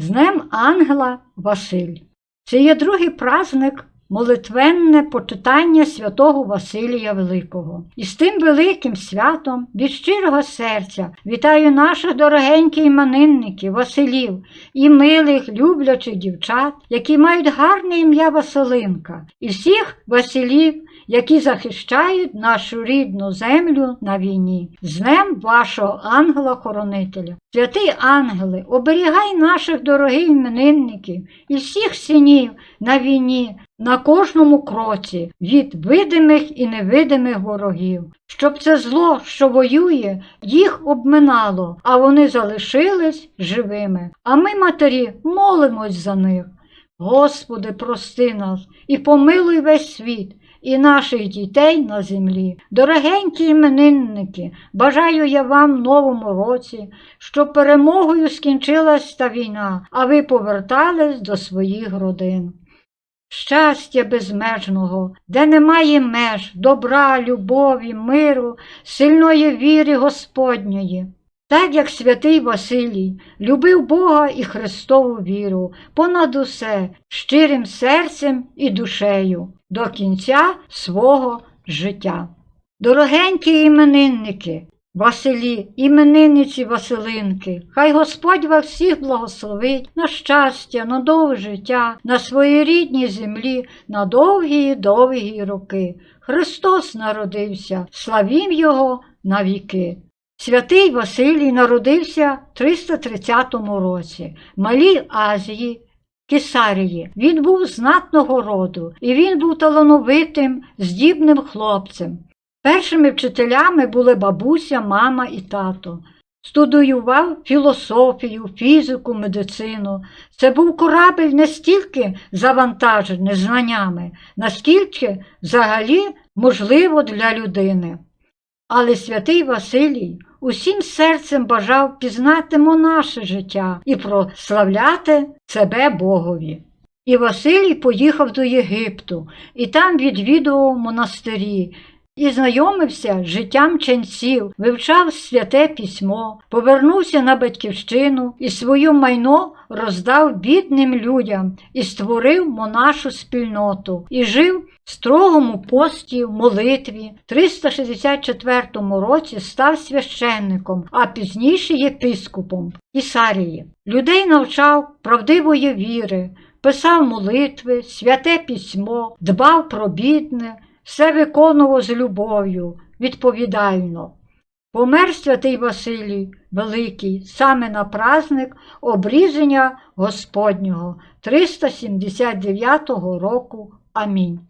З Днем Ангела Василь. Це є другий праздник молитвенне почитання святого Василія Великого. І з тим великим святом від щирого серця вітаю наших дорогеньких іменинників, Василів і милих, люблячих дівчат, які мають гарне ім'я Василинка, і всіх Василів, які захищають нашу рідну землю на війні. З днем вашого ангела-хоронителя. Святий ангели, оберігай наших дорогих іменинників і всіх синів на війні, на кожному кроці від видимих і невидимих ворогів, щоб це зло, що воює, їх обминало, а вони залишились живими. А ми, матері, молимось за них. Господи, прости нас і помилуй весь світ. І наших дітей на землі. Дорогенькі іменинники, бажаю я вам в новому році, щоб перемогою скінчилась та війна, а ви повертались до своїх родин. Щастя безмежного, де немає меж, добра, любові, миру, сильної віри Господньої. Так як святий Василій любив Бога і Христову віру понад усе щирим серцем і душею до кінця свого життя. Дорогенькі іменинники, Василі, іменинниці Василинки, хай Господь вас всіх благословить на щастя, на довге життя, на своїй рідній землі, на довгі довгі роки. Христос народився, славім Його на віки. Святий Василій народився в 330 році в Малій Азії, Кесарії. Він був знатного роду, і він був талановитим, здібним хлопцем. Першими вчителями були бабуся, мама і тато. Студіював філософію, фізику, медицину. Це був корабель не стільки завантажений знаннями, наскільки взагалі можливо для людини. Але святий Василій усім серцем бажав пізнати наше життя і прославляти себе Богові. І Василій поїхав до Єгипту і там відвідував монастирі. І знайомився з життям ченців, вивчав святе письмо, повернувся на батьківщину і своє майно роздав бідним людям і створив монашу спільноту і жив в строгому пості в молитві. В 364 році став священником, а пізніше єпископом Ісарії. Людей навчав правдивої віри, писав молитви, святе письмо, дбав про бідне все виконував з любов'ю, відповідально. Помер святий Василій Великий саме на праздник обрізання Господнього 379 року. Амінь.